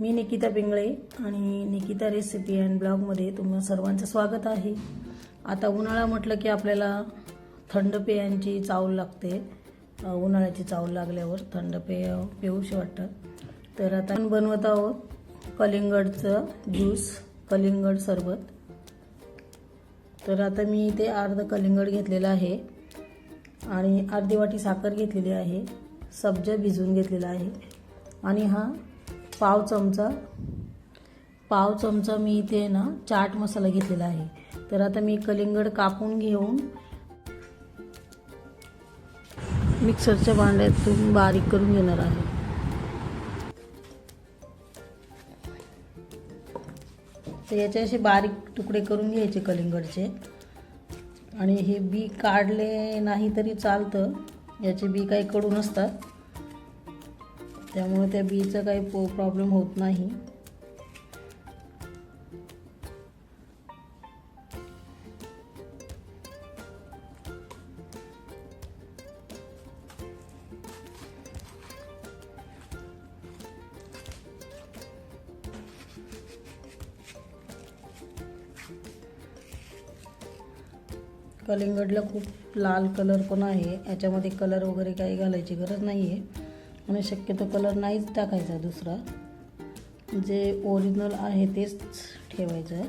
मी निकिता पिंगळे आणि Nikita recipe and ब्लॉगमध्ये तुम्हा सर्वांचं स्वागत आहे. आता उन्हाळा म्हटलं की आपल्याला थंड पेयांची चावल लागते. उन्हाळ्याची चावल लागल्यावर थंड पेय पिऊशी वाटतं. तर आता आपण बनवत आहोत कलिंगडचं ज्यूस कलिंगड सरबत. तर आता मी इथे अर्ध कलिंगड घेतलेलं आहे आणि अर्धी वाटी साखर घेतलेली आहे. सब्ज भिजवून घेतलेला आहे. आणि हा पाव चमचा. पाव चमचा मी इथे ना चाट मसाला घेतलेला आहे. तर आता मी कलिंगड कापून घेऊन मिक्सरच्या भांड्यातून बारीक करून घेणार आहे. तर याचे असे बारीक तुकडे करून घ्यायचे कलिंगडचे. आणि हे बी काढले नाही तरी चालतं. याचे बी काही कडू नसतात. त्यामुळे त्या बीचा काही पो प्रॉब्लेम होत नाही. कलिंगडला खूप लाल कलर पण आहे. याच्यामध्ये कलर वगैरे काही घालायची गरज नाही आहे आणि शक्यतो कलर नाहीच टाकायचा दुसरा. जे ओरिजिनल आहे तेच ठेवायचं आहे.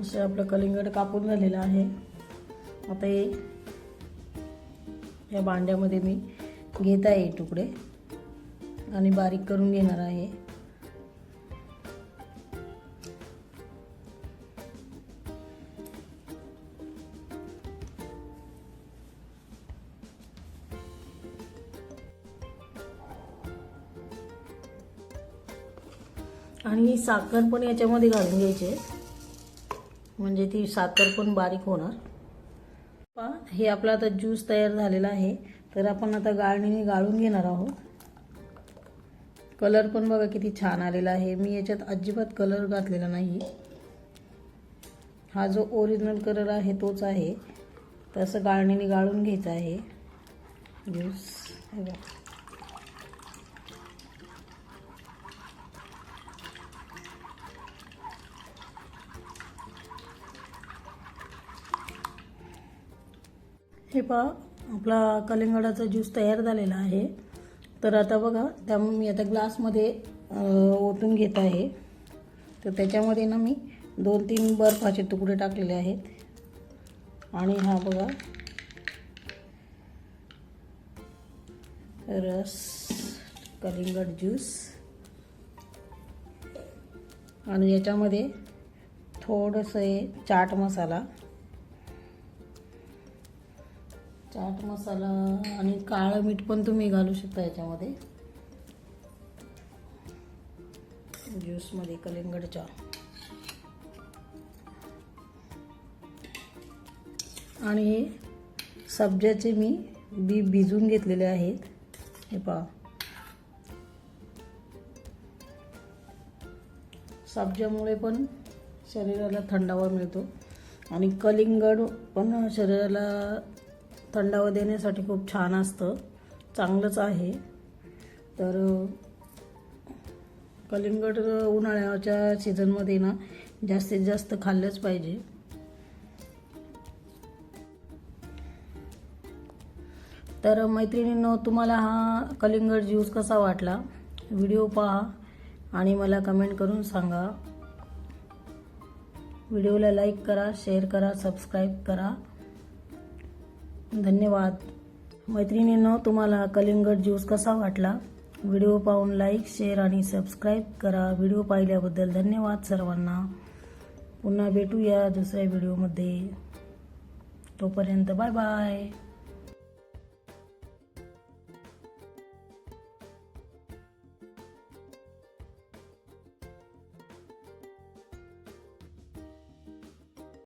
असं आपलं कलिंगड कापून झालेलं आहे. आता हे या भांड्यामध्ये मी घेत आहे हे तुकडे. आणि बारीक करून घेणार आहे आणि साखर पण याच्यामध्ये घालून घ्यायची आहे. म्हणजे ती साखर पण बारीक होणार. हे आपला आता ज्यूस तयार झालेला आहे. तर आपण आता गाळणीने गाळून घेणार आहोत. कलर पण बघा किती छान आलेला आहे. मी याच्यात अजिबात कलर घातलेला नाही. हा जो ओरिजिनल कलर आहे तोच आहे. तसं गाळणीने गाळून घ्यायचं आहे. ज्यूस बघा. हे पहा आपला कलिंगडाचा ज्यूस तयार झालेला आहे. तर आता बघा त्यामुळे मी आता ग्लासमध्ये ओतून घेत आहे. तर त्याच्यामध्ये ना मी दोन तीन बर्फाचे तुकडे टाकलेले आहेत. आणि हा बघा रस कलिंगड ज्यूस आणि याच्यामध्ये थोडंसं हे चाट मसाला. चाट मसाला आणि काळं मीठ पण तुम्ही घालू शकता याच्यामध्ये. ज्यूसमध्ये कलिंगडच्या. आणि हे सब्जाचे मी बी भिजून घेतलेले आहेत. हे पहा. सब्जामुळे पण शरीराला थंडावा मिळतो. आणि कलिंगड पण शरीराला थंडावा देण्यासाठी खूप छान असतं. चांगलंच आहे. तर कलिंगड उन्हाळ्याच्या सीझनमध्ये ना जास्तीत जास्त खाल्लंच पाहिजे. तर मैत्रिणींनो तुम्हाला हा कलिंगड ज्यूस कसा वाटला? व्हिडिओ पहा आणि मला कमेंट करून सांगा. व्हिडिओला लाईक करा शेअर करा सबस्क्राईब करा. धन्यवाद. मैत्रिणींनो तुम्हाला कलिंगड ज्यूस कसा वाटला? व्हिडिओ पाहून लाईक शेअर आणि सबस्क्राईब करा. व्हिडिओ पाहिल्याबद्दल धन्यवाद सर्वांना. पुन्हा भेटूया दुसऱ्या व्हिडिओमध्ये. तोपर्यंत बाय बाय.